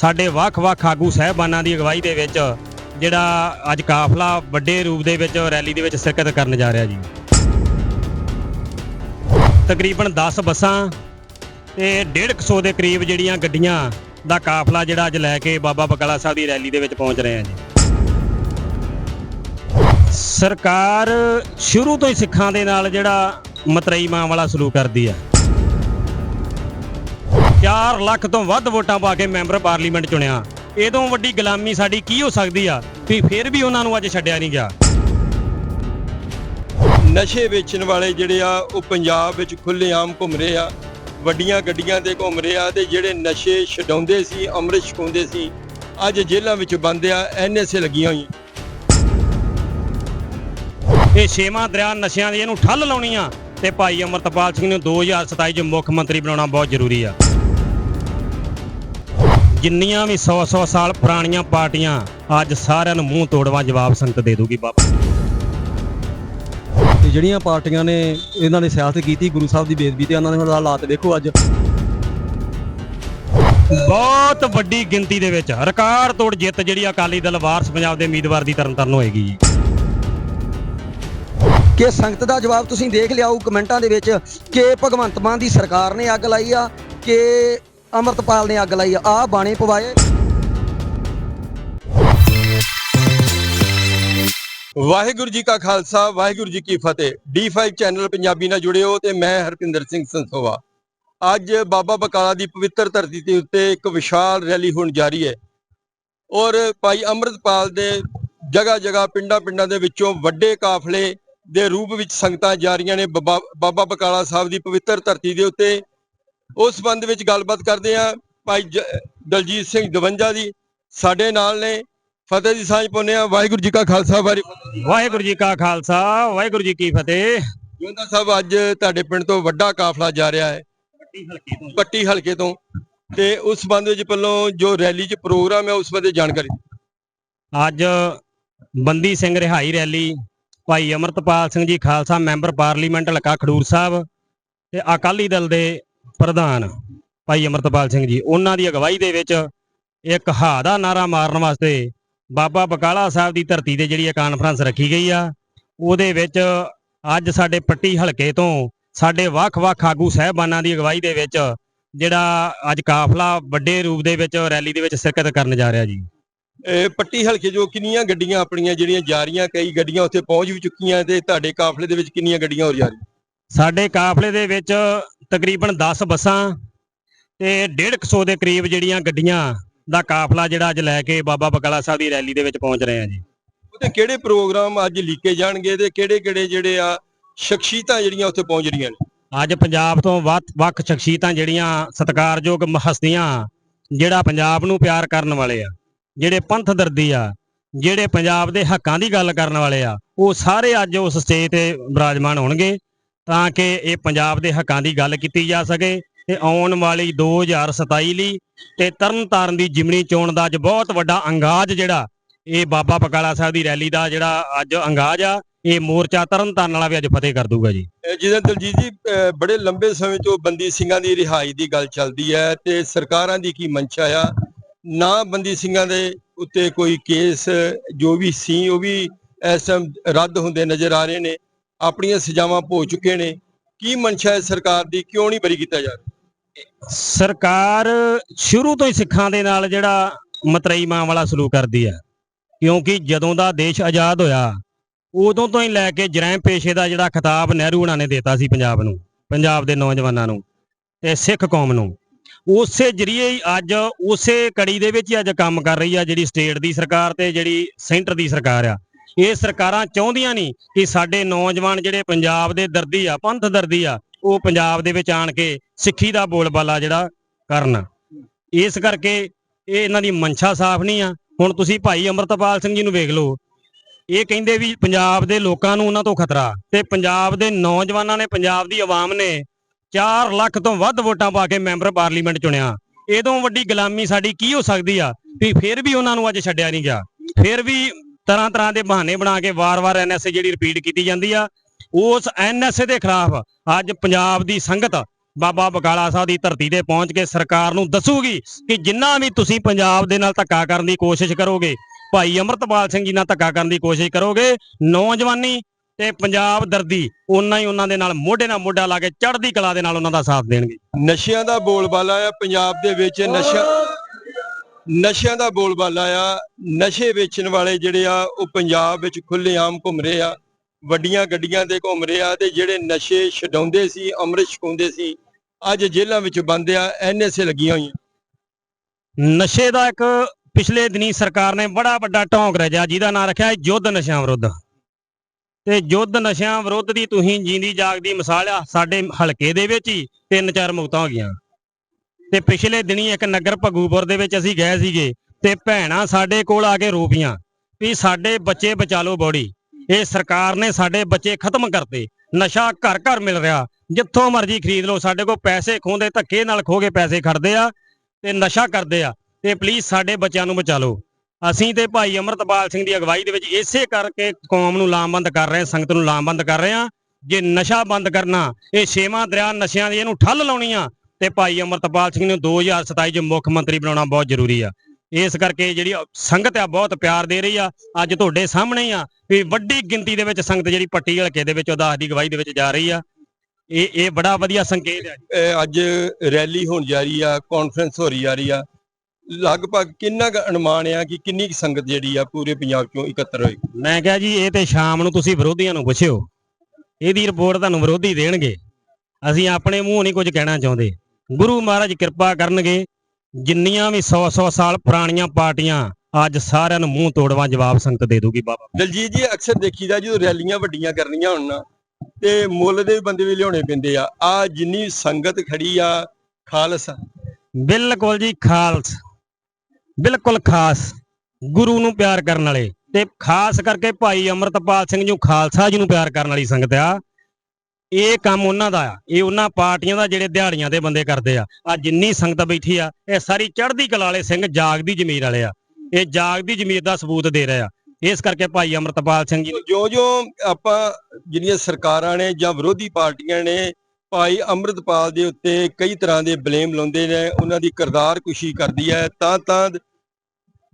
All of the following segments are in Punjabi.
ਸਾਡੇ ਵੱਖ-ਵੱਖ ਆਗੂ ਸਹਿਬਾਨਾਂ ਦੀ ਅਗਵਾਈ ਦੇ ਵਿੱਚ ਜਿਹੜਾ ਅੱਜ ਕਾਫਲਾ ਵੱਡੇ ਰੂਪ ਦੇ ਵਿੱਚ ਰੈਲੀ ਦੇ ਵਿੱਚ ਸ਼ਿਰਕਤ ਕਰਨ ਜਾ ਰਿਹਾ ਜੀ। ਤਕਰੀਬਨ 10 ਬੱਸਾਂ ਤੇ 150 ਦੇ ਕਰੀਬ ਜਿਹੜੀਆਂ ਗੱਡੀਆਂ ਦਾ ਕਾਫਲਾ ਜਿਹੜਾ ਅੱਜ ਲੈ ਕੇ ਬਾਬਾ ਬਕਾਲਾ ਸਾਹਿਬ ਦੀ ਰੈਲੀ ਦੇ ਵਿੱਚ ਪਹੁੰਚ ਰਹੇ ਆ ਜੀ। ਸਰਕਾਰ ਸ਼ੁਰੂ ਤੋਂ ਹੀ ਸਿੱਖਾਂ ਦੇ ਨਾਲ ਜਿਹੜਾ ਮਤਰਈ ਮਾਂ ਵਾਲਾ ਸਲੂਕ ਕਰਦੀ ਆ। 4 ਲੱਖ ਤੋਂ ਵੱਧ ਵੋਟਾਂ ਪਾ ਕੇ ਮੈਂਬਰ ਪਾਰਲੀਮੈਂਟ ਚੁਣਿਆ। ਇਹ ਤੋਂ ਵੱਡੀ ਗੁਲਾਮੀ ਸਾਡੀ ਕੀ ਹੋ ਸਕਦੀ ਆ? ਵੀ ਫਿਰ ਵੀ ਉਹਨਾਂ ਨੂੰ ਅੱਜ ਛੱਡਿਆ ਨਹੀਂ ਗਿਆ। ਨਸ਼ੇ ਵੇਚਣ ਵਾਲੇ ਜਿਹੜੇ ਆ ਉਹ ਪੰਜਾਬ ਵਿੱਚ ਖੁੱਲ੍ਹੇਆਮ ਘੁੰਮ ਰਹੇ ਆ ਵੱਡੀਆਂ ਗੱਡੀਆਂ ਤੇ ਘੁੰਮ ਰਹੇ ਆ ਤੇ ਜਿਹੜੇ ਨਸ਼ੇ ਛਡਾਉਂਦੇ ਸੀ ਅੰਮ੍ਰਿਤ ਛਕਾਉਂਦੇ ਸੀ ਅੱਜ ਜੇਲ੍ਹਾਂ ਵਿੱਚ ਬੰਦ ਆ ਐਨਐਸਏ ਲੱਗੀਆਂ ਹੋਈਆਂ। ਇਹ ਛੇਵਾਂ ਦਰਿਆ ਨਸ਼ਿਆਂ ਦੀ ਇਹਨੂੰ ਠੱਲ ਲਾਉਣੀ ਆ। ਤੇ ਭਾਈ ਅਮਰਤਪਾਲ ਸਿੰਘ ਨੂੰ 2027 ਚ ਮੁੱਖ ਮੰਤਰੀ ਬਣਾਉਣਾ ਬਹੁਤ ਜ਼ਰੂਰੀ ਆ। ਜਿੰਨੀਆਂ ਵੀ 100-100 ਸਾਲ ਪੁਰਾਣੀਆਂ ਪਾਰਟੀਆਂ ਅੱਜ ਸਾਰਿਆਂ ਨੂੰ ਮੂੰਹ ਤੋੜਵਾ ਜਵਾਬ ਸੰਗਤ ਦੇ ਦੂਗੀ ਬਾਬਾ। ਤੇ ਜਿਹੜੀਆਂ ਪਾਰਟੀਆਂ ਨੇ ਇਹਨਾਂ ਨੇ ਸਿਆਸਤ ਕੀਤੀ ਗੁਰੂ ਸਾਹਿਬ ਦੀ ਬੇਦਬੀ ਤੇ ਉਹਨਾਂ ਦੇ ਹੁਣ ਹਾਲਾਤ ਵੇਖੋ ਅੱਜ। ਬਹੁਤ ਵੱਡੀ ਗਿਣਤੀ ਦੇ ਵਿੱਚ ਰਿਕਾਰਡ ਤੋੜ ਜਿੱਤ ਜਿਹੜੀ ਅਕਾਲੀ ਦਲ ਵਾਰਸ ਪੰਜਾਬ ਦੇ ਉਮੀਦਵਾਰ ਦੀ ਤਰਨਤਾਰਨ ਹੋਏਗੀ ਜੀ। ਕਿ ਸੰਗਤ ਦਾ ਜਵਾਬ ਤੁਸੀਂ ਦੇਖ ਲਿਆ ਉਹ ਕਮੈਂਟਾਂ ਦੇ ਵਿੱਚ ਕਿ ਭਗਵੰਤ ਮਾਨ ਦੀ ਸਰਕਾਰ ਨੇ ਅੱਗ ਲਾਈ ਆ ਕਿ ਅਮਰਤਪਾਲ ਨੇ ਅੱਗ ਲਾਈ ਆ ਬਾਣੇ ਪਵਾਏ। ਵਾਹਿਗੁਰੂ ਜੀ ਕਾ ਖਾਲਸਾ, ਵਾਹਿਗੁਰੂ ਜੀ ਕੀ ਫਤਿਹ। D5 ਚੈਨਲ ਪੰਜਾਬੀ ਨਾਲ ਜੁੜਿਓ ਤੇ ਮੈਂ ਹਰਪਿੰਦਰ ਸਿੰਘ ਸੰਸੋਵਾ। ਅੱਜ ਬਾਬਾ ਬਕਾਲਾ ਦੀ ਪਵਿੱਤਰ ਧਰਤੀ ਦੇ ਉੱਤੇ ਇੱਕ ਵਿਸ਼ਾਲ ਰੈਲੀ ਹੋਣ ਜਾ ਰਹੀ ਹੈ। ਔਰ ਭਾਈ ਅੰਮ੍ਰਿਤਪਾਲ ਦੇ ਜਗ੍ਹਾ ਜਗ੍ਹਾ ਪਿੰਡਾਂ ਪਿੰਡਾਂ ਦੇ ਵਿੱਚੋਂ ਵੱਡੇ ਕਾਫਲੇ ਦੇ ਰੂਪ ਵਿੱਚ ਸੰਗਤਾਂ ਜਾ ਰਹੀਆਂ ਨੇ। ਬਾਬਾ ਬਾਬਾ ਬਕਾਲਾ ਸਾਹਿਬ ਦੀ ਪਵਿੱਤਰ ਧਰਤੀ ਦੇ ਉੱਤੇ ਉਸ ਸੰਬੰਧ ਵਿੱਚ ਗੱਲਬਾਤ ਕਰਦੇ ਆ ਭਾਈ ਦਲਜੀਤ ਸਿੰਘ ਦਵੰਜਾ ਜੀ ਸਾਡੇ ਨਾਲ ਨੇ। ਫਤਿਹ ਦੀ ਸਾਂਝ ਪਾਉਂਦੇ ਆ ਵਾਹਿਗੁਰੂ ਜੀ ਕਾ ਖਾਲਸਾ ਵਾਹਿਗੁਰੂ ਜੀ ਕਾ ਖਾਲਸਾ ਵਾਹਿਗੁਰੂ ਜੀ ਕੀ ਫਤਿਹ। ਜੋਂਦਾ ਸਾਹਿਬ ਅੱਜ ਤੁਹਾਡੇ ਪਿੰਡ ਤੋਂ ਵੱਡਾ ਕਾਫਲਾ ਜਾ ਰਿਹਾ ਹੈ। ਪੱਟੀ ਹਲਕੇ ਤੋਂ। ਤੇ। ਉਸ ਸੰਬੰਧ ਵਿੱਚ ਪਹਿਲੋਂ ਜੋ ਰੈਲੀ 'ਚ ਪ੍ਰੋਗਰਾਮ ਹੈ ਉਸ ਬਾਰੇ ਜਾਣਕਾਰੀ ਅੱਜ ਬੰਦੀ ਸਿੰਘ ਰਿਹਾਈ ਰੈਲੀ ਭਾਈ ਅਮਰਤਪਾਲ ਸਿੰਘ ਜੀ ਖਾਲਸਾ ਮੈਂਬਰ ਪਾਰਲੀਮੈਂਟ ਹਲਕਾ ਖਡੂਰ ਸਾਹਿਬ ਤੇ ਅਕਾਲੀ ਦਲ ਦੇ ਪ੍ਰਧਾਨ ਭਾਈ ਅਮਰਤਪਾਲ ਸਿੰਘ ਜੀ ਉਹਨਾਂ ਦੀ ਅਗਵਾਈ ਦੇ ਵਿੱਚ ਇੱਕ ਹਾ ਦਾ ਨਾਰਾ ਮਾਰਨ ਵਾਸਤੇ ਬਾਬਾ ਬਕਾਲਾ ਸਾਹਿਬ ਦੀ ਧਰਤੀ ਤੇ ਜਿਹੜੀ ਇਹ ਕਾਨਫਰੰਸ ਰੱਖੀ ਗਈ ਆ ਉਹਦੇ ਵਿੱਚ ਅੱਜ ਸਾਡੇ ਪੱਟੀ ਹਲਕੇ ਤੋਂ ਸਾਡੇ ਵੱਖ-ਵੱਖ ਆਗੂ ਸਹਿਬਾਨਾਂ ਦੀ ਅਗਵਾਈ ਦੇ ਵਿੱਚ ਜਿਹੜਾ ਅੱਜ ਕਾਫਲਾ ਵੱਡੇ ਰੂਪ ਦੇ ਵਿੱਚ ਰੈਲੀ ਦੇ ਵਿੱਚ ਸ਼ਿਰਕਤ ਕਰਨ ਜਾ ਰਿਹਾ ਜੀ। ਇਹ ਪੱਟੀ ਹਲਕੇ ਜੋ ਕਿੰਨੀਆਂ ਗੱਡੀਆਂ ਆਪਣੀਆਂ ਜਿਹੜੀਆਂ ਜਾ ਰਹੀਆਂ ਕਈ ਗੱਡੀਆਂ ਉੱਥੇ ਪਹੁੰਚ ਵੀ ਚੁੱਕੀਆਂ ਤੇ ਤੁਹਾਡੇ ਕਾਫਲੇ ਦੇ ਵਿੱਚ ਕਿੰਨੀਆਂ ਗੱਡੀਆਂ ਹੋਰ ਜਾ ਰਹੀਆਂ? ਸਾਡੇ ਕਾਫਲੇ ਦੇ ਵਿੱਚ ਤਕਰੀਬਨ 10 ਬੱਸਾਂ ਤੇ 150 ਦੇ ਕਰੀਬ ਜਿਹੜੀਆਂ ਗੱਡੀਆਂ ਦਾ ਕਾਫਲਾ ਜਿਹੜਾ ਅੱਜ ਲੈ ਕੇ ਬਾਬਾ ਬਕਾਲਾ ਸਾਹਿਬ ਦੀ ਰੈਲੀ ਦੇ ਵਿੱਚ ਪਹੁੰਚ ਰਹੇ ਆ ਜੀ। ਉਹਦੇ ਕਿਹੜੇ ਪ੍ਰੋਗਰਾਮ ਅੱਜ ਲੀਕੇ ਜਾਣਗੇ ਤੇ ਕਿਹੜੇ ਕਿਹੜੇ ਜਿਹੜੇ ਆ ਸ਼ਖਸੀਅਤਾਂ ਜਿਹੜੀਆਂ ਉੱਥੇ ਪਹੁੰਚ ਰਹੀਆਂ ਨੇ? ਅੱਜ ਪੰਜਾਬ ਤੋਂ ਵੱਖ ਵੱਖ ਸ਼ਖਸੀਅਤਾਂ ਜਿਹੜੀਆਂ ਸਤਿਕਾਰਯੋਗ ਹਸਤੀਆਂ ਜਿਹੜਾ ਪੰਜਾਬ ਨੂੰ ਪਿਆਰ ਕਰਨ ਵਾਲੇ ਆ ਜਿਹੜੇ ਪੰਥ ਦਰਦੀ ਆ ਜਿਹੜੇ ਪੰਜਾਬ ਦੇ ਹੱਕਾਂ ਦੀ ਗੱਲ ਕਰਨ ਵਾਲੇ ਆ ਉਹ ਸਾਰੇ ਅੱਜ ਉਸ ਸਟੇਜ ਤੇ ਬਿਰਾਜਮਾਨ ਹੋਣਗੇ। ਤਾਂ ਕਿ ਇਹ ਪੰਜਾਬ ਦੇ ਹੱਕਾਂ ਦੀ ਗੱਲ ਕੀਤੀ ਜਾ ਸਕੇ ਤੇ ਆਉਣ ਵਾਲੀ 2027 ਲਈ ਤੇ ਤਰਨਤਾਰਨ ਦੀ ਜਿਮਣੀ ਚੋਣ ਦਾ ਅੱਜ ਬਹੁਤ ਵੱਡਾ ਅੰਗਾਜ ਜਿਹੜਾ, ਇਹ ਬਾਬਾ ਬਕਾਲਾ ਸਾਹਿਬ ਦੀ ਰੈਲੀ ਦਾ ਜਿਹੜਾ ਅੱਜ ਅੰਗਾਜ ਆ, ਇਹ ਮੋਰਚਾ ਤਰਨਤਾਰਨ ਵਾਲਾ ਵੀ ਅੱਜ ਫਤਿਹ ਕਰ ਦੂਗਾ ਜੀ। ਅਹ ਜਿੱਦਾਂ ਦਲਜੀਤ ਜੀ ਬੜੇ ਲੰਬੇ ਸਮੇਂ ਤੋਂ ਬੰਦੀ ਸਿੰਘਾਂ ਦੀ ਰਿਹਾਈ ਦੀ ਗੱਲ ਚੱਲਦੀ ਹੈ ਤੇ ਸਰਕਾਰਾਂ ਦੀ ਕੀ ਮੰਸ਼ਾ ਆ, ਨਾ ਬੰਦੀ ਸਿੰਘਾਂ ਦੇ ਉੱਤੇ ਕੋਈ ਕੇਸ, ਜੋ ਵੀ ਸੀ ਉਹ ਵੀ ਇਸ ਟਾਈਮ ਰੱਦ ਹੁੰਦੇ ਨਜ਼ਰ ਆ ਰਹੇ ਨੇ। ਆਪਣੀਆਂ ਸਜ਼ਾਵਾਂ ਭੋ ਚੁੱਕੇ ਨੇ। ਕੀ ਮਨਸ਼ਾ ਹੈ ਸਰਕਾਰ ਦੀ ਕਿਉਂ ਨਹੀਂ ਬਰੀ ਕੀਤਾ ਜਾ ਰਿਹਾ? ਸਰਕਾਰ ਸ਼ੁਰੂ ਤੋਂ ਹੀ ਸਿੱਖਾਂ ਦੇ ਨਾਲ ਜਿਹੜਾ ਮਤਰਈ ਮਾਂ ਵਾਲਾ ਸਲੂਕ ਕਰਦੀ ਹੈ ਕਿਉਂਕਿ ਜਦੋਂ ਦਾ ਦੇਸ਼ ਆਜ਼ਾਦ ਹੋਇਆ, ਉਦੋਂ ਤੋਂ ਹੀ ਲੈ ਕੇ ਜਰੈਮ ਪੇਸ਼ੇ ਦਾ ਜਿਹੜਾ ਖਿਤਾਬ ਨਹਿਰੂ ਹੁਣਾਂ ਨੇ ਦਿੱਤਾ ਸੀ ਪੰਜਾਬ ਨੂੰ, ਪੰਜਾਬ ਦੇ ਨੌਜਵਾਨਾਂ ਨੂੰ ਤੇ ਸਿੱਖ ਕੌਮ ਨੂੰ। ਉਸੇ ਜਰੀਏ ਹੀ ਅੱਜ ਉਸੇ ਕੜੀ ਦੇ ਵਿੱਚ ਹੀ ਅੱਜ ਕੰਮ ਕਰ ਰਹੀ ਆ ਜਿਹੜੀ ਸਟੇਟ ਦੀ ਸਰਕਾਰ ਤੇ ਜਿਹੜੀ ਸੈਂਟਰ ਦੀ ਸਰਕਾਰ ਆ। ਇਹ ਸਰਕਾਰਾਂ ਚਾਹੁੰਦੀਆਂ ਨਹੀਂ ਕਿ ਸਾਡੇ ਨੌਜਵਾਨ ਜਿਹੜੇ ਪੰਜਾਬ ਦੇ ਦਰਦੀ ਆ, ਪੰਥ ਦਰਦੀ ਆ, ਉਹ ਪੰਜਾਬ ਦੇ ਵਿੱਚ ਆਣ ਕੇ ਸਿੱਖੀ ਦਾ ਬੋਲਬਾਲਾ ਜਿਹੜਾ ਕਰਨ। ਇਸ ਕਰਕੇ ਇਹ ਇਹਨਾਂ ਦੀ ਮਨਸ਼ਾ ਸਾਫ਼ ਨਹੀਂ ਆ। ਹੁਣ ਤੁਸੀਂ ਭਾਈ ਅਮਰਤਪਾਲ ਸਿੰਘ ਜੀ ਨੂੰ ਵੇਖ ਲਓ। ਇਹ ਕਹਿੰਦੇ ਵੀ ਪੰਜਾਬ ਦੇ ਲੋਕਾਂ ਨੂੰ ਉਹਨਾਂ ਤੋਂ ਖਤਰਾ ਤੇ ਪੰਜਾਬ ਦੇ ਨੌਜਵਾਨਾਂ ਨੇ, ਪੰਜਾਬ ਦੀ ਆਵਾਮ ਨੇ 4 ਲੱਖ ਤੋਂ ਵੱਧ ਵੋਟਾਂ ਪਾ ਕੇ ਮੈਂਬਰ ਪਾਰਲੀਮੈਂਟ ਚੁਣਿਆ। ਇਹ ਤੋਂ ਵੱਡੀ ਗੁਲਾਮੀ ਸਾਡੀ ਕੀ ਹੋ ਸਕਦੀ ਆ? ਵੀ ਫਿਰ ਵੀ ਉਹਨਾਂ ਨੂੰ ਅੱਜ ਛੱਡਿਆ ਨਹੀਂ ਗਿਆ। ਫਿਰ ਵੀ ਤਰ੍ਹਾਂ ਤਰ੍ਹਾਂ ਦੇ ਬਹਾਨੇ ਬਣਾ ਕੇ ਵਾਰ-ਵਾਰ ਐਨਐਸਏ ਜਿਹੜੀ ਰਿਪੀਟ ਕੀਤੀ ਜਾਂਦੀ ਆ, ਉਸ ਐਨਐਸਏ ਦੇ ਖਿਲਾਫ ਅੱਜ ਪੰਜਾਬ ਦੀ ਸੰਗਤ ਬਾਬਾ ਬਕਾਲਾ ਸਾਹਿਬ ਦੀ ਧਰਤੀ ਤੇ ਪਹੁੰਚ ਕੇ ਸਰਕਾਰ ਨੂੰ ਦੱਸੂਗੀ ਕਿ ਜਿੰਨਾ ਵੀ ਤੁਸੀਂ ਪੰਜਾਬ ਦੇ ਨਾਲ ਧੱਕਾ ਕਰਨ ਦੀ ਕੋਸ਼ਿਸ਼ ਕਰੋਗੇ, ਭਾਈ ਅਮਰਤਪਾਲ ਸਿੰਘ ਜੀ ਨਾਲ ਧੱਕਾ ਕਰਨ ਦੀ ਕੋਸ਼ਿਸ਼ ਕਰੋਗੇ, ਨੌਜਵਾਨੀ ਤੇ ਪੰਜਾਬ ਦਰਦੀ ਉਹਨਾਂ ਹੀ ਉਹਨਾਂ ਦੇ ਨਾਲ ਮੋਢੇ ਨਾਲ ਮੋਢਾ ਲਾ ਕੇ ਚੜ੍ਹਦੀ ਕਲਾ ਦੇ ਨਾਲ ਉਹਨਾਂ ਦਾ ਸਾਥ ਦੇਣਗੇ। ਨਸ਼ਿਆਂ ਦਾ ਬੋਲਬਾਲਾ ਆ ਪੰਜਾਬ ਦੇ ਵਿੱਚ ਨਸ਼ਾ ਨਸ਼ਿਆਂ ਦਾ ਬੋਲਬਾਲਾ ਆ, ਨਸ਼ੇ ਵੇਚਣ ਵਾਲੇ ਜਿਹੜੇ ਆ, ਉਹ ਪੰਜਾਬ ਵਿੱਚ ਖੁੱਲੇਆਮ ਘੁੰਮ ਰਹੇ ਆ, ਵੱਡੀਆਂ ਗੱਡੀਆਂ ਤੇ ਘੁੰਮ ਰਹੇ ਆ ਤੇ ਜਿਹੜੇ ਨਸ਼ੇ ਛਡਾਉਂਦੇ ਸੀ, ਅੰਮ੍ਰਿਤ ਛਕਾਉਂਦੇ ਸੀ, ਅੱਜ ਜੇਲ੍ਹਾਂ ਵਿੱਚ ਬੰਦ ਆ ਐਨਐਸਏ ਲੱਗੀਆਂ ਹੋਈਆਂ। ਨਸ਼ੇ ਦਾ ਇੱਕ ਪਿਛਲੇ ਦਿਨੀ ਸਰਕਾਰ ਨੇ ਬੜਾ ਵੱਡਾ ਢੌਂਗ ਰਜਿਆ ਜਿਹਦਾ ਨਾਂ ਰੱਖਿਆ ਯੁੱਧ ਨਸ਼ਿਆਂ ਵਿਰੁੱਧ। ਤੇ ਯੁੱਧ ਨਸ਼ਿਆਂ ਵਿਰੁੱਧ ਦੀ ਤੁਸੀਂ ਜੀਂਦੀ ਜਾਗਦੀ ਮਿਸਾਲ ਆ, ਸਾਡੇ ਹਲਕੇ ਦੇ ਵਿੱਚ ਹੀ ਤਿੰਨ ਚਾਰ ਮੁਕਤਾਂ ਹੋ ਗਈਆਂ। ਤੇ ਪਿਛਲੇ ਦਿਨੀ ਇੱਕ ਨਗਰ ਭਗੂਪੁਰ ਦੇ ਵਿੱਚ ਅਸੀਂ ਗਏ ਸੀਗੇ ਤੇ ਭੈਣਾਂ ਸਾਡੇ ਕੋਲ ਆ ਕੇ ਰੋ ਪਈਆਂ ਵੀ ਸਾਡੇ ਬੱਚੇ ਬਚਾ ਲਓ ਬੋੜੀ ਇਹ ਸਰਕਾਰ ਨੇ ਸਾਡੇ ਬੱਚੇ ਖਤਮ ਕਰਤੇ। ਨਸ਼ਾ ਘਰ ਘਰ ਮਿਲ ਰਿਹਾ। ਜਿੱਥੋਂ ਮਰਜ਼ੀ ਖਰੀਦ ਲਓ। ਸਾਡੇ ਕੋਲ ਪੈਸੇ ਖੋਹਦੇ ਧੱਕੇ ਨਾਲ ਖੋ ਕੇ ਪੈਸੇ ਖੜਦੇ ਆ ਤੇ ਨਸ਼ਾ ਕਰਦੇ ਆ। ਤੇ ਪਲੀਜ਼ ਸਾਡੇ ਬੱਚਿਆਂ ਨੂੰ ਬਚਾ ਲਓ। ਅਸੀਂ ਤੇ ਭਾਈ ਅਮਰਤਪਾਲ ਸਿੰਘ ਦੀ ਅਗਵਾਈ ਦੇ ਵਿੱਚ ਇਸੇ ਕਰਕੇ ਕੌਮ ਨੂੰ ਲਾਮਬੰਦ ਕਰ ਰਹੇ ਹਾਂ ਸੰਗਤ ਨੂੰ ਲਾਮਬੰਦ ਕਰ ਰਹੇ ਹਾਂ ਜੇ ਨਸ਼ਾ ਬੰਦ ਕਰਨਾ, ਇਹ ਛੇਵਾਂ ਦਰਿਆ ਨਸ਼ਿਆਂ ਦੀ ਇਹਨੂੰ ਠੱਲ ਲਾਉਣੀ ਆ ਤੇ ਭਾਈ ਅਮਰਤਪਾਲ ਸਿੰਘ ਨੂੰ 2027 ਚ ਮੁੱਖ ਮੰਤਰੀ ਬਣਾਉਣਾ ਬਹੁਤ ਜ਼ਰੂਰੀ ਆ। ਇਸ ਕਰਕੇ ਜਿਹੜੀ ਸੰਗਤ ਆ ਬਹੁਤ ਪਿਆਰ ਦੇ ਰਹੀ ਆ। ਅੱਜ ਤੁਹਾਡੇ ਸਾਹਮਣੇ ਹੀ ਆ ਵੀ ਵੱਡੀ ਗਿਣਤੀ ਦੇ ਵਿੱਚ ਸੰਗਤ ਜਿਹੜੀ ਪੱਟੀ ਹਲਕੇ ਦੇ ਵਿੱਚ ਉਦਾਸ ਦੀ ਅਗਵਾਈ ਦੇ ਵਿੱਚ ਜਾ ਰਹੀ ਆ। ਇਹ ਇਹ ਬੜਾ ਵਧੀਆ ਸੰਕੇਤ। ਇਹ ਅੱਜ ਰੈਲੀ ਹੋਣ ਜਾ ਰਹੀ ਆ ਕਾਨਫਰੰਸ ਹੋ ਰਹੀ ਜਾ ਰਹੀ ਆ। ਲਗਭਗ ਕਿੰਨਾ ਕੁ ਅਨੁਮਾਨ ਆ ਕਿ ਕਿੰਨੀ ਸੰਗਤ ਜਿਹੜੀ ਆ ਪੂਰੇ ਪੰਜਾਬ ਚੋਂ ਇਕੱਤਰ ਹੋਏਗੀ? ਮੈਂ ਕਿਹਾ ਜੀ ਇਹ ਤੇ ਸ਼ਾਮ ਨੂੰ ਤੁਸੀਂ ਵਿਰੋਧੀਆਂ ਨੂੰ ਪੁੱਛਿਓ। ਇਹਦੀ ਰਿਪੋਰਟ ਤੁਹਾਨੂੰ ਵਿਰੋਧੀ ਦੇਣਗੇ। ਅਸੀਂ ਆਪਣੇ ਮੂੰਹ ਨਹੀਂ ਕੁਝ ਕਹਿਣਾ ਚਾਹੁੰਦੇ। ਗੁਰੂ ਮਹਾਰਾਜ ਕਿਰਪਾ ਕਰਨਗੇ ਜਿੰਨੀਆਂ ਵੀ 100 100 ਸਾਲ ਪੁਰਾਣੀਆਂ ਪਾਰਟੀਆਂ ਅੱਜ ਸਾਰਿਆਂ ਨੂੰ ਮੂੰਹ ਤੋੜਵਾ ਜਵਾਬ ਸੰਗਤ ਦੇ ਦੂਗੀ ਬਾਬਾ। ਦਲਜੀਤ ਜੀ ਅਕਸਰ ਦੇਖੀਦਾ ਜਦੋਂ ਰੈਲੀਆਂ ਵੱਡੀਆਂ ਕਰਨੀਆਂ ਹੋਣ ਨਾ ਤੇ ਮੁੱਲ ਦੇ ਬੰਦੇ ਵੀ ਲਿਆਉਣੇ ਪੈਂਦੇ ਆ। ਆ ਜਿੰਨੀ ਸੰਗਤ ਖੜੀ ਆ ਖਾਲਸਾ ਬਿਲਕੁਲ ਜੀ ਖਾਲਸ। ਬਿਲਕੁਲ ਖਾਸ। ਗੁਰੂ ਨੂੰ ਪਿਆਰ ਕਰਨ ਵਾਲੇ। ਤੇ ਖਾਸ ਕਰਕੇ ਭਾਈ ਅਮਰਤਪਾਲ ਸਿੰਘ ਜੀ ਖਾਲਸਾ ਜੀ ਨੂੰ ਪਿਆਰ ਕਰਨ ਵਾਲੀ ਸੰਗਤ ਆ। ਇਹ ਕੰਮ ਉਹਨਾਂ ਦਾ ਆ। ਇਹ ਉਹਨਾਂ ਪਾਰਟੀਆਂ ਦਾ ਜਿਹੜੇ ਦਿਹਾੜੀਆਂ ਦੇ ਬੰਦੇ ਕਰਦੇ ਆ। ਆ ਜਿੰਨੀ ਸੰਗਤ ਬੈਠੀ ਆ, ਇਹ ਸਾਰੀ ਚੜ੍ਹਦੀ ਕਲਾ ਵਾਲੇ ਸਿੰਘ ਜਾਗਦੀ ਜ਼ਮੀਰ ਵਾਲੇ ਆ। ਇਹ ਜਾਗਦੀ ਜ਼ਮੀਰ ਦਾ ਸਬੂਤ ਦੇ ਰਹੇ ਆ। ਇਸ ਕਰਕੇ ਭਾਈ ਅਮਰਤਪਾਲ ਸਿੰਘ ਜੀ ਜੋ ਜੋ ਆਪਾਂ ਜਿਹੜੀਆਂ ਸਰਕਾਰਾਂ ਨੇ ਜਾਂ ਵਿਰੋਧੀ ਪਾਰਟੀਆਂ ਨੇ, ਭਾਈ ਅੰਮ੍ਰਿਤਪਾਲ ਦੇ ਉੱਤੇ ਕਈ ਤਰ੍ਹਾਂ ਦੇ ਬਲੇਮ ਲਾਉਂਦੇ ਨੇ, ਉਹਨਾਂ ਦੀ ਕਿਰਦਾਰ ਕੁਸ਼ੀ ਕਰਦੀ ਹੈ ਤਾਂ ਤਾਂ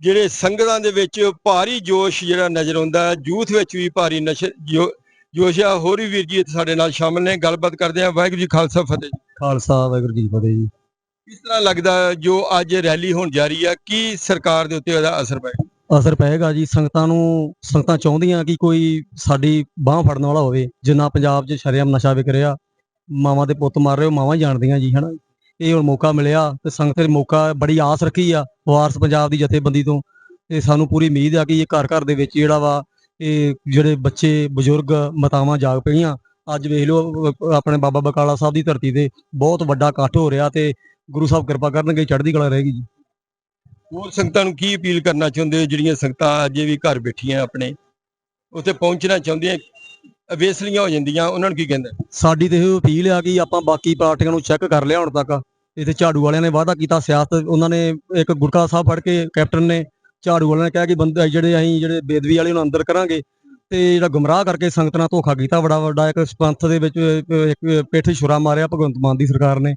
ਜਿਹੜੇ ਸੰਗਤਾਂ ਦੇ ਵਿੱਚ ਭਾਰੀ ਜੋਸ਼ ਜਿਹੜਾ ਨਜ਼ਰ ਆਉਂਦਾ ਯੂਥ ਵਿੱਚ ਵੀ ਭਾਰੀ ਨਸ਼ਰ ਜੋ- ਜੋਸ਼ ਹੋਰ ਵੀ ਵੀਰ ਜੀ ਇੱਥੇ ਸਾਡੇ ਨਾਲ ਸ਼ਾਮਲ ਨੇ। ਗੱਲਬਾਤ ਕਰਦੇ ਆ ਵਾਹਿਗੁਰੂ ਜੀ ਖਾਲਸਾ ਫਤਿਹ ਜੀ। ਖਾਲਸਾ ਵਾਹਿਗੁਰੂ ਜੀ ਕੀ ਫਤਿਹ ਜੀ। ਕਿਸ ਤਰ੍ਹਾਂ ਲੱਗਦਾ ਜੋ ਅੱਜ ਰੈਲੀ ਹੋਣ ਜਾ ਰਹੀ ਆ? ਕੀ ਸਰਕਾਰ ਦੇ ਉੱਤੇ ਉਹਦਾ ਅਸਰ ਪਏਗਾ ਅਸਰ ਪਏਗਾ ਜੀ। ਸੰਗਤਾਂ ਨੂੰ ਸੰਗਤਾਂ ਚਾਹੁੰਦੀਆਂ ਕਿ ਕੋਈ ਸਾਡੀ ਬਾਹ ਫੜਨ ਵਾਲਾ ਹੋਵੇ। ਜਿੰਨਾ ਪੰਜਾਬ 'ਚ ਸ਼ਰੇਆਮ ਨਸ਼ਾ ਵਿਕ ਰਿਹਾ ਮਾਵਾਂ ਦੇ ਪੁੱਤ ਮਾਰ ਰਹੇ ਹੋ ਮਾਵਾਂ ਹੀ ਜਾਣਦੀਆਂ ਜੀ ਹਨਾ। ਇਹ ਹੁਣ ਮੌਕਾ ਮਿਲਿਆ ਤੇ ਸੰਗਤ ਨੇ ਮੌਕਾ ਬੜੀ ਆਸ ਰੱਖੀ ਆ। ਵਾਰਸ ਪੰਜਾਬ ਦੀ ਜਥੇਬੰਦੀ ਤੋਂ। ਤੇ ਸਾਨੂੰ ਪੂਰੀ ਉਮੀਦ ਆ ਕਿ ਇਹ ਘਰ ਘਰ ਦੇ ਵਿੱਚ ਜਿਹੜਾ ਵਾ ਇਹ ਜਿਹੜੇ ਬੱਚੇ ਬਜ਼ੁਰਗ ਮਾਤਾਵਾਂ ਜਾਗ ਪਈਆਂ। ਅੱਜ ਵੇਖ ਲਓ ਆਪਣੇ ਬਾਬਾ ਬਕਾਲਾ ਸਾਹਿਬ ਦੀ ਧਰਤੀ ਤੇ ਬਹੁਤ ਵੱਡਾ ਇਕੱਠ ਹੋ ਰਿਹਾ ਤੇ ਗੁਰੂ ਸਾਹਿਬ ਕਿਰਪਾ ਕਰਨਗੇ ਚੜ੍ਹਦੀ ਕਲਾ ਰਹੇਗੀ ਜੀ। ਹੋਰ ਸੰਗਤਾਂ ਨੂੰ ਕੀ ਅਪੀਲ ਕਰਨਾ ਚਾਹੁੰਦੇ ਹੋ? ਜਿਹੜੀਆਂ ਸੰਗਤਾਂ ਅਜੇ ਵੀ ਘਰ ਬੈਠੀਆਂ ਆਪਣੇ ਉੱਥੇ ਪਹੁੰਚਣਾ ਚਾਹੁੰਦੀਆਂ ਅਵੇਸਲੀਆਂ ਹੋ ਜਾਂਦੀਆਂ ਉਹਨਾਂ ਨੂੰ ਕੀ ਕਹਿੰਦੇ? ਸਾਡੀ ਤੇ ਇਹ ਅਪੀਲ ਆ ਕਿ ਆਪਾਂ ਬਾਕੀ ਪਾਰਟੀਆਂ ਨੂੰ ਚੈੱਕ ਕਰ ਲਿਆ ਹੁਣ ਤੱਕ। ਇੱਥੇ ਝਾੜੂ ਵਾਲਿਆਂ ਨੇ ਵਾਅਦਾ ਕੀਤਾ ਸਿਆਸਤ ਉਹਨਾਂ ਨੇ ਇੱਕ ਗੁਰਕਾ ਸਾਹਿਬ ਫੜ ਕੇ ਕੈਪਟਨ ਨੇ ਝਾੜੂ ਵਾਲਿਆਂ ਨੇ ਕਿਹਾ ਕਿ ਬੰਦੇ ਜਿਹੜੇ ਅਸੀਂ ਜਿਹੜੇ ਬੇਦਵੀ ਵਾਲੇ ਨੂੰ ਅੰਦਰ ਕਰਾਂਗੇ ਤੇ ਜਿਹੜਾ ਗੁੰਮਰਾਹ ਕਰਕੇ ਸੰਗਤ ਨਾਲ ਧੋਖਾ ਕੀਤਾ ਬੜਾ ਵੱਡਾ ਇੱਕ ਪੰਥ ਦੇ ਵਿੱਚ ਇੱਕ ਪਿੱਠ ਛੁਰਾ ਮਾਰਿਆ ਭਗਵੰਤ ਮਾਨ ਦੀ ਸਰਕਾਰ ਨੇ।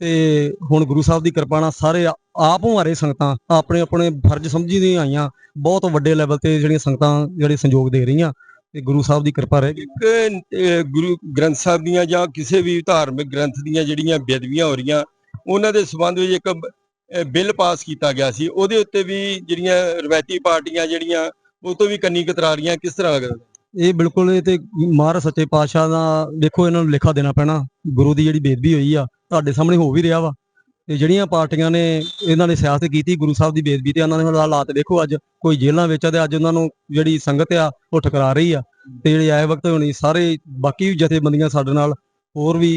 ਤੇ ਹੁਣ ਗੁਰੂ ਸਾਹਿਬ ਦੀ ਕਿਰਪਾ ਨਾਲ ਸਾਰੇ ਆਪ ਹੁਆਰੇ ਸੰਗਤਾਂ, ਆਪਣੇ ਆਪਣੇ ਫਰਜ਼ ਸਮਝੀ ਦੀਆਂ ਆਈਆਂ, ਬਹੁਤ ਵੱਡੇ ਲੈਵਲ ਤੇ ਜਿਹੜੀਆਂ ਸੰਗਤਾਂ ਜਿਹੜੇ ਸੰਯੋਗ ਦੇ ਰਹੀਆਂ, ਤੇ ਗੁਰੂ ਸਾਹਿਬ ਦੀ ਕਿਰਪਾ ਰਹੇਗੀ ਇੱਕ ਗੁਰੂ ਗ੍ਰੰਥ ਸਾਹਿਬ ਦੀਆਂ ਜਾਂ ਕਿਸੇ ਵੀ ਧਾਰਮਿਕ ਗ੍ਰੰਥ ਦੀਆਂ ਜਿਹੜੀਆਂ ਬੇਦਵੀਆਂ ਹੋ ਰਹੀਆਂ, ਉਹਨਾਂ ਦੇ ਸਬੰਧ ਵਿੱਚ ਇੱਕ ਬਿੱਲ ਪਾਸ ਕੀਤਾ ਗਿਆ ਸੀ, ਉਹਦੇ ਉੱਤੇ ਵੀ ਜਿਹੜੀਆਂ ਰਵਾਇਤੀ ਪਾਰਟੀਆਂ ਜਿਹੜੀਆਂ, ਉਹ ਤੋਂ ਵੀ ਕੰਨੀ ਕਤਰਾ ਰਹੀਆਂ ਕਿਸ ਤਰ੍ਹਾਂ ਲੱਗਦਾ? ਇਹ ਬਿਲਕੁਲ ਇਹ ਤੇ ਮਹਾਰਾਜ ਸੱਚੇ ਪਾਤਸ਼ਾਹ ਦਾ, ਦੇਖੋ ਇਹਨਾਂ ਨੂੰ ਲਿਖਾ ਦੇਣਾ ਪੈਣਾ, ਗੁਰੂ ਦੀ ਜਿਹੜੀ ਬੇਦਬੀ ਹੋਈ ਆ, ਤੁਹਾਡੇ ਸਾਹਮਣੇ ਹੋ ਵੀ ਰਿਹਾ ਵਾ, ਤੇ ਜਿਹੜੀਆਂ ਪਾਰਟੀਆਂ ਨੇ ਇਹਨਾਂ ਨੇ ਸਿਆਸਤ ਕੀਤੀ, ਗੁਰੂ ਸਾਹਿਬ ਦੀ ਬੇਦਬੀ ਤੇ ਉਹਨਾਂ ਨੇ ਹਾਲਾਤ ਦੇਖੋ ਅੱਜ, ਕੋਈ ਜੇਲ੍ਹਾਂ ਵਿੱਚ ਆ ਤੇ ਅੱਜ ਉਹਨਾਂ ਨੂੰ ਜਿਹੜੀ ਸੰਗਤ ਆ, ਉਹ ਠਕਰਾ ਰਹੀ ਆ, ਤੇ ਜਿਹੜੇ ਆਏ ਵਕਤ ਹੋਣੀ, ਸਾਰੇ ਬਾਕੀ ਵੀ ਜਥੇਬੰਦੀਆਂ ਸਾਡੇ ਨਾਲ ਹੋਰ ਵੀ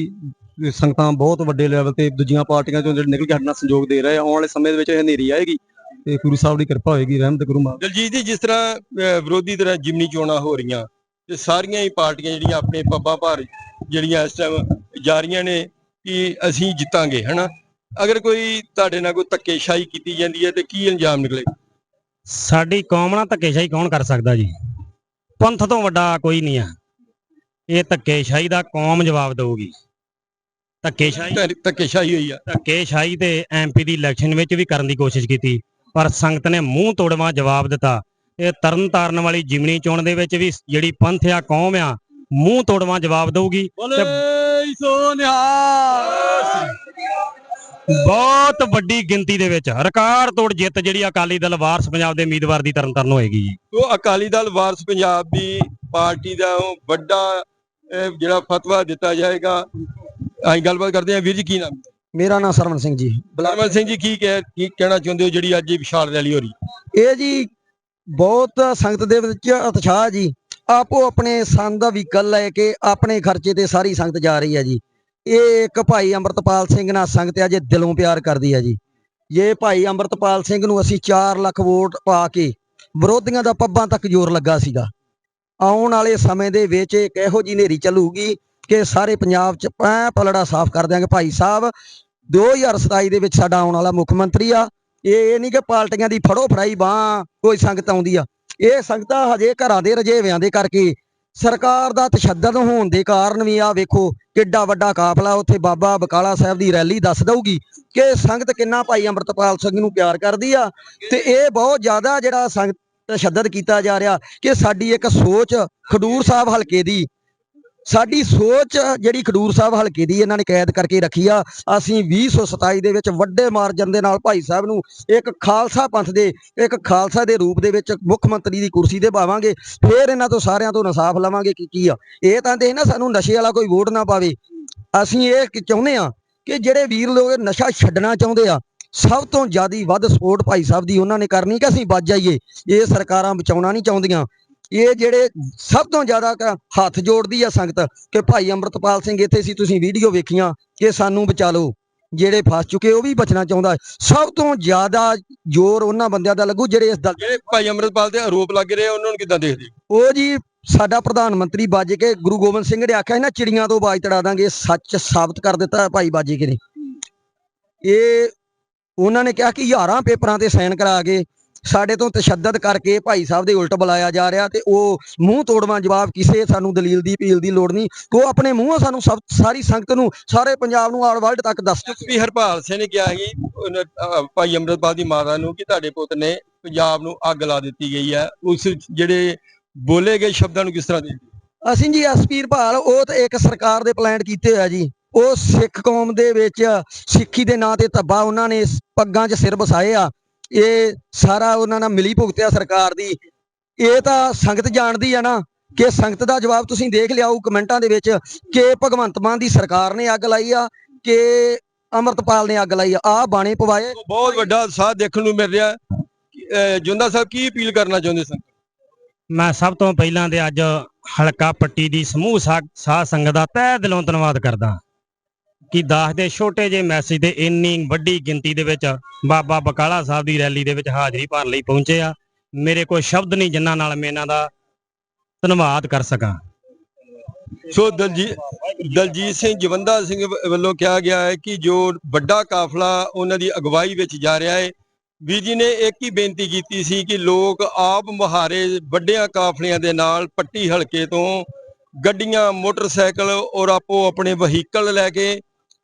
ਸੰਗਤਾਂ ਬਹੁਤ ਵੱਡੇ ਲੈਵਲ ਤੇ ਦੂਜੀਆਂ ਪਾਰਟੀਆਂ ਚੋਂ ਜਿਹੜੇ ਨਿਕਲ ਕੇ ਸਾਡੇ ਨਾਲ ਸੰਯੋਗ ਦੇ ਰਹੇ ਆ ਆਉਣ ਵਾਲੇ ਸਮੇਂ ਦੇ ਵਿੱਚ ਇਹ ਹਨੇਰੀ ਆਏਗੀ ਤੇ ਗੁਰੂ ਸਾਹਿਬ ਦੀ ਕਿਰਪਾ ਹੋਏਗੀ ਰਹਿਮਤ ਗੁਰੂ ਮਾ ਦਲਜੀਤ ਜੀ ਜਿਸ ਤਰ੍ਹਾਂ ਵਿਰੋਧੀ ਤਰ੍ਹਾਂ ਜਿਮਨੀ ਚੋਣਾਂ ਹੋ ਰਹੀਆਂ ਤੇ ਸਾਰੀਆਂ ਹੀ ਪਾਰਟੀਆਂ ਜਿਹੜੀਆਂ ਆਪਣੇ ਪੱਬਾਂ ਭਾਰ ਜਿਹੜੀਆਂ ਇਸ ਟਾਈਮ ਜਾ ਰਹੀਆਂ ਨੇ ਕਿ ਅਸੀਂ ਜਿੱਤਾਂਗੇ ਹਨਾ? ਅਗਰ ਕੋਈ ਤੁਹਾਡੇ ਨਾਲ ਕੋਈ ਧੱਕੇਸ਼ਾਹੀ ਕੀਤੀ ਜਾਂਦੀ ਹੈ ਤੇ ਕੀ ਇਲਜ਼ਾਮ ਨਿਕਲੇ? ਸਾਡੀ ਕੌਮ ਨਾਲ ਧੱਕੇਸ਼ਾਹੀ ਕੌਣ ਕਰ ਸਕਦਾ ਜੀ? ਪੰਥ ਤੋਂ ਵੱਡਾ ਕੋਈ ਨਹੀਂ ਆ ਇਹ ਧੱਕੇਸ਼ਾਹੀ ਦਾ ਕੌਮ ਜਵਾਬ ਦੇਊਗੀ। ਧੱਕੇਸ਼ਾਹੀ। ਧੱਕੇ- ਧੱਕੇਸ਼ਾਹੀ ਹੋਈ ਆ। ਧੱਕੇਸ਼ਾਹੀ ਤੇ ਐਮਪੀ ਦੀ ਇਲੈਕਸ਼ਨ ਵਿੱਚ ਵੀ ਕਰਨ ਦੀ ਕੋਸ਼ਿਸ਼ ਕੀਤੀ ਪਰ ਸੰਗਤ ਨੇ ਮੂੰਹ ਤੋੜਵਾ ਜਵਾਬ ਦਿੱਤਾ। ਇਹ ਤਰਨ ਤਾਰਨ ਵਾਲੀ ਜਿਮਣੀ ਚੋਣ ਦੇ ਵਿੱਚ ਵੀ ਜਿਹੜੀ ਪੰਥ ਆ ਕੌਮ ਆ ਮੂੰਹ ਤੋੜਵਾ ਜਵਾਬ ਦਊਗੀ ਸੋਨਿਆ ਬਹੁਤ ਵੱਡੀ ਗਿਣਤੀ ਦੇ ਵਿੱਚ ਰਿਕਾਰਡ ਤੋੜ ਜਿੱਤ ਜਿਹੜੀ ਅਕਾਲੀ ਦਲ ਵਾਰਸ ਪੰਜਾਬ ਦੇ ਉਮੀਦਵਾਰ ਦੀ ਤਰਨ ਤਾਰਨ ਹੋਏਗੀ। ਜੀ ਉਹ ਅਕਾਲੀ ਦਲ ਵਾਰਸ ਪੰਜਾਬ ਦੀ ਪਾਰਟੀ ਦਾ ਉਹ ਵੱਡਾ ਜਿਹੜਾ ਫਤਵਾ ਦਿੱਤਾ ਜਾਏਗਾ। ਅਸੀਂ ਗੱਲਬਾਤ ਕਰਦੇ ਹਾਂ। ਵੀਰ ਜੀ ਕੀ ਨਾਮ? ਮੇਰਾ ਨਾਮ ਸਰਵਨ ਸਿੰਘ ਜੀ। ਬਲਰਮਨ ਸਿੰਘ ਜੀ ਕੀ ਕਹਿ ਕੀ ਕਹਿਣਾ ਚਾਹੁੰਦੇ ਹੋ ਜਿਹੜੀ ਅੱਜ ਇਹ ਵਿਸ਼ਾਲ ਰੈਲੀ ਹੋ ਰਹੀ? ਇਹ ਜੀ ਬਹੁਤ ਸੰਗਤ ਦੇ ਵਿੱਚ ਉਤਸ਼ਾਹ ਜੀ। ਆਪੋ ਆਪਣੇ ਸੰਦ ਦਾ ਵਹੀਕਲ ਲੈ ਕੇ ਆਪਣੇ ਖਰਚੇ ਤੇ ਸਾਰੀ ਸੰਗਤ ਜਾ ਰਹੀ ਹੈ ਜੀ। ਇਹ ਇੱਕ ਭਾਈ ਅੰਮ੍ਰਿਤਪਾਲ ਸਿੰਘ ਨਾਲ ਸੰਗਤ ਆ ਜੇ ਦਿਲੋਂ ਪਿਆਰ ਕਰਦੀ ਹੈ ਜੀ। ਇਹ ਭਾਈ ਅੰਮ੍ਰਿਤਪਾਲ ਸਿੰਘ ਨੂੰ ਅਸੀਂ 4 ਲੱਖ ਵੋਟ ਪਾ ਕੇ ਵਿਰੋਧੀਆਂ ਦਾ ਪੱਬਾਂ ਤੱਕ ਜ਼ੋਰ ਲੱਗਾ ਸੀਗਾ। ਆਉਣ ਵਾਲੇ ਸਮੇਂ ਦੇ ਵਿੱਚ ਇੱਕ ਇਹੋ ਜੀ ਨੇਰੀ ਚੱਲੂਗੀ? ਕਿ ਸਾਰੇ ਪੰਜਾਬ 'ਚ ਪੈ ਪਲੜਾ ਸਾਫ਼ ਕਰ ਦਿਆਂਗੇ ਭਾਈ ਸਾਹਿਬ। 2027 ਦੇ ਵਿੱਚ ਸਾਡਾ ਆਉਣ ਵਾਲਾ ਮੁੱਖ ਮੰਤਰੀ ਆ। ਇਹ ਇਹ ਨਹੀਂ ਕਿ ਪਾਰਟੀਆਂ ਦੀ ਫੜੋ ਫੜਾਈ ਬਾਹ ਕੋਈ ਸੰਗਤ ਆਉਂਦੀ ਆ। ਇਹ ਸੰਗਤਾਂ ਹਜੇ ਘਰਾਂ ਦੇ ਰਜੇਵਿਆਂ ਦੇ ਕਰਕੇ ਸਰਕਾਰ ਦਾ ਤਸ਼ੱਦਦ ਹੋਣ ਦੇ ਕਾਰਨ ਵੀ ਆ ਵੇਖੋ ਕਿੱਡਾ ਵੱਡਾ ਕਾਫਲਾ ਉੱਥੇ ਬਾਬਾ ਬਕਾਲਾ ਸਾਹਿਬ ਦੀ ਰੈਲੀ ਦੱਸ ਦਊਗੀ ਕਿ ਸੰਗਤ ਕਿੰਨਾ ਭਾਈ ਅੰਮ੍ਰਿਤਪਾਲ ਸਿੰਘ ਨੂੰ ਪਿਆਰ ਕਰਦੀ ਆ ਤੇ ਇਹ ਬਹੁਤ ਜ਼ਿਆਦਾ ਜਿਹੜਾ ਸੰਗਤ ਤਸ਼ੱਦਦ ਕੀਤਾ ਜਾ ਰਿਹਾ ਕਿ ਸਾਡੀ ਇੱਕ ਸੋਚ ਖਡੂਰ ਸਾਹਿਬ ਹਲਕੇ ਦੀ ਸਾਡੀ ਸੋਚ ਜਿਹੜੀ ਖਡੂਰ ਸਾਹਿਬ ਹਲਕੇ ਦੀ ਇਹਨਾਂ ਨੇ ਕੈਦ ਕਰਕੇ ਰੱਖੀ ਆ, ਅਸੀਂ 2027 ਦੇ ਵਿੱਚ ਵੱਡੇ ਮਾਰਜਨ ਦੇ ਨਾਲ ਭਾਈ ਸਾਹਿਬ ਨੂੰ ਇੱਕ ਖਾਲਸਾ ਪੰਥ ਦੇ, ਇੱਕ ਖਾਲਸਾ ਦੇ ਰੂਪ ਦੇ ਵਿੱਚ ਮੁੱਖ ਮੰਤਰੀ ਦੀ ਕੁਰਸੀ ਤੇ ਪਾਵਾਂਗੇ, ਫੇਰ ਇਹਨਾਂ ਤੋਂ ਸਾਰਿਆਂ ਤੋਂ ਇਨਸਾਫ ਲਵਾਂਗੇ ਕਿ ਕੀ ਆ। ਇਹ ਤਾਂ ਦੇ ਨਾ ਸਾਨੂੰ ਨਸ਼ੇ ਵਾਲਾ ਕੋਈ ਵੋਟ ਨਾ ਪਾਵੇ। ਅਸੀਂ ਇਹ ਚਾਹੁੰਦੇ ਆ ਕਿ ਜਿਹੜੇ ਵੀਰ ਲੋਕ ਨਸ਼ਾ ਛੱਡਣਾ ਚਾਹੁੰਦੇ ਆ, ਸਭ ਤੋਂ ਜ਼ਿਆਦਾ ਵੱਧ ਸਪੋਰਟ ਭਾਈ ਸਾਹਿਬ ਦੀ ਉਹਨਾਂ ਨੇ ਕਰਨੀ ਕਿ ਅਸੀਂ ਬਚ ਜਾਈਏ। ਇਹ ਸਰਕਾਰਾਂ ਬਚਾਉਣਾ ਨਹੀਂ ਚਾਹੁੰਦੀਆਂ। ਇਹ ਜਿਹੜੇ ਸਭ ਤੋਂ ਜ਼ਿਆਦਾ ਹੱਥ ਜੋੜਦੀ ਆ ਸੰਗਤ ਕਿ ਭਾਈ ਅੰਮ੍ਰਿਤਪਾਲ ਸਿੰਘ ਇੱਥੇ ਸੀ ਤੁਸੀਂ ਵੀਡੀਓ ਵੇਖੀਆਂ ਕਿ ਸਾਨੂੰ ਬਚਾ ਲਓ। ਜਿਹੜੇ ਫਸ ਚੁੱਕੇ ਉਹ ਵੀ ਬਚਣਾ ਚਾਹੁੰਦਾ। ਸਭ ਤੋਂ ਜ਼ਿਆਦਾ ਜ਼ੋਰ ਉਹਨਾਂ ਬੰਦਿਆਂ ਦਾ ਲੱਗੂ ਜਿਹੜੇ ਇਸ ਦਲ ਜਿਹੜੇ ਭਾਈ ਅਮਰਤਪਾਲ ਤੇ ਆਰੋਪ ਲੱਗ ਰਹੇ ਉਹਨਾਂ ਨੂੰ ਕਿੱਦਾਂ ਦੇਖਦੇ? ਉਹ ਜੀ ਸਾਡਾ ਪ੍ਰਧਾਨ ਮੰਤਰੀ ਬਾਜੇ ਕੇ ਗੁਰੂ ਗੋਬਿੰਦ ਸਿੰਘ ਨੇ ਆਖਿਆ ਸੀ ਨਾ ਚਿੜੀਆਂ ਤੋਂ ਬਾਜ ਤੜਾ ਦਾਂਗੇ ਸੱਚ ਸਾਬਤ ਕਰ ਦਿੱਤਾ ਭਾਈ ਬਾਜੇ ਕੇ ਨੇ ਇਹ ਉਹਨਾਂ ਨੇ ਕਿਹਾ ਕਿ ਹਜ਼ਾਰਾਂ ਪੇਪਰਾਂ ਤੇ ਸਾਈਨ ਕਰਾ ਕੇ ਸਾਡੇ ਤੋਂ ਤਸ਼ੱਦਦ ਕਰਕੇ ਭਾਈ ਸਾਹਿਬ ਦੇ ਉਲਟ ਬੁਲਾਇਆ ਜਾ ਰਿਹਾ ਤੇ ਉਹ ਮੂੰਹ ਤੋੜਵਾਂ ਜਵਾਬ ਕਿਸੇ ਸਾਨੂੰ ਦਲੀਲ ਦੀ ਅਪੀਲ ਦੀ ਲੋੜ ਨਹੀਂ। ਉਹ ਆਪਣੇ ਮੂੰਹੋਂ ਸਾਨੂੰ ਸਭ ਸਾਰੀ ਸੰਗਤ ਨੂੰ ਸਾਰੇ ਪੰਜਾਬ ਨੂੰ ਆਲ ਵਰਲਡ ਤੱਕ ਦੱਸ ਚੁੱਕੇ ਵੀ ਹਰਪਾਲ ਸਿੰਘ ਨੇ ਕਿਹਾ ਅਹ, ਭਾਈ ਅਮਰਤਪਾਲ ਦੀ ਮਾਤਾ ਨੂੰ ਕਿ ਤੁਹਾਡੇ ਪੁੱਤ ਨੇ ਪੰਜਾਬ ਨੂੰ ਅੱਗ ਲਾ ਦਿੱਤੀ ਗਈ ਹੈ। ਉਸ ਜਿਹੜੇ ਬੋਲੇ ਗਏ ਸ਼ਬਦਾਂ ਨੂੰ ਕਿਸ ਤਰ੍ਹਾਂ ਹੋ? ਅਸੀਂ ਜੀ ਐਸਪੀ ਹਰਪਾਲ ਉਹ ਤਾਂ ਇੱਕ ਸਰਕਾਰ ਦੇ ਪਲਾਨ ਕੀਤੇ ਹੋਇਆ ਜੀ। ਉਹ ਸਿੱਖ ਕੌਮ ਦੇ ਵਿੱਚ ਸਿੱਖੀ ਦੇ ਨਾਂ ਤੇ ਧੱਬਾ ਉਹਨਾਂ ਨੇ ਪੱਗਾਂ 'ਚ ਸਿਰ ਵਸਾਏ ਆ। ਇਹ ਸਾਰਾ ਉਹਨਾਂ ਨਾਲ ਮਿਲੀ ਭੁਗਤਿਆ ਸਰਕਾਰ ਦੀ। ਇਹ ਤਾਂ ਸੰਗਤ ਜਾਣਦੀ ਆ ਨਾ ਕਿ ਸੰਗਤ ਦਾ ਜਵਾਬ ਤੁਸੀਂ ਦੇਖ ਲਿਆ ਉਹ ਕਮੈਂਟਾਂ ਦੇ ਵਿੱਚ ਕਿ ਭਗਵੰਤ ਮਾਨ ਦੀ ਸਰਕਾਰ ਨੇ ਅੱਗ ਲਾਈ ਆ ਕਿ ਅਮਰਤਪਾਲ ਨੇ ਅੱਗ ਲਾਈ ਆ। ਆ ਬਾਣੇ ਪਵਾਏ। ਬਹੁਤ ਵੱਡਾ ਉਤਸ਼ਾਹ ਦੇਖਣ ਨੂੰ ਮਿਲ ਰਿਹਾ। ਜੁੰਦਾ ਸਾਹਿਬ ਕੀ ਅਪੀਲ ਕਰਨਾ ਚਾਹੁੰਦੇ ਸਨ? ਮੈਂ ਸਭ ਤੋਂ ਪਹਿਲਾਂ ਤੇ ਅੱਜ ਹਲਕਾ ਪੱਟੀ ਦੀ ਸਮੂਹ ਸਾਧ ਸੰਗਤ ਦਾ ਤਹਿ ਦਿਲੋਂ ਧੰਨਵਾਦ ਕਰਦਾ ਕਿ ਦਾਸ ਦੇ ਛੋਟੇ ਜਿਹੇ ਮੈਸੇਜ ਤੇ ਇੰਨੀ ਵੱਡੀ ਗਿਣਤੀ ਦੇ ਵਿੱਚ ਬਾਬਾ ਬਕਾਲਾ ਸਾਹਿਬ ਦੀ ਰੈਲੀ ਦੇ ਵਿੱਚ ਹਾਜ਼ਰੀ ਭਰਨ ਲਈ ਪਹੁੰਚੇ ਆ। ਮੇਰੇ ਕੋਲ ਸ਼ਬਦ ਨਹੀਂ ਜਿਨ੍ਹਾਂ ਨਾਲ ਮੈਂ ਇਹਨਾਂ ਦਾ ਧੰਨਵਾਦ ਕਰ ਸਕਾਂ। ਸੋ ਦਲਜੀਤ ਦਲਜੀਤ ਸਿੰਘ ਜਵੰਦਾ ਸਿੰਘ ਵੱਲੋਂ ਕਿਹਾ ਗਿਆ ਹੈ ਕਿ ਜੋ ਵੱਡਾ ਕਾਫਲਾ ਉਹਨਾਂ ਦੀ ਅਗਵਾਈ ਵਿੱਚ ਜਾ ਰਿਹਾ ਹੈ, ਵੀਰ ਜੀ ਨੇ ਇੱਕ ਹੀ ਬੇਨਤੀ ਕੀਤੀ ਸੀ ਕਿ ਲੋਕ ਆਪ ਮੁਹਾਰੇ ਵੱਡਿਆਂ ਕਾਫਲਿਆਂ ਦੇ ਨਾਲ ਪੱਟੀ ਹਲਕੇ ਤੋਂ ਗੱਡੀਆਂ, ਮੋਟਰਸਾਈਕਲ ਔਰ ਆਪੋ ਆਪਣੇ ਵਹੀਕਲ ਲੈ ਕੇ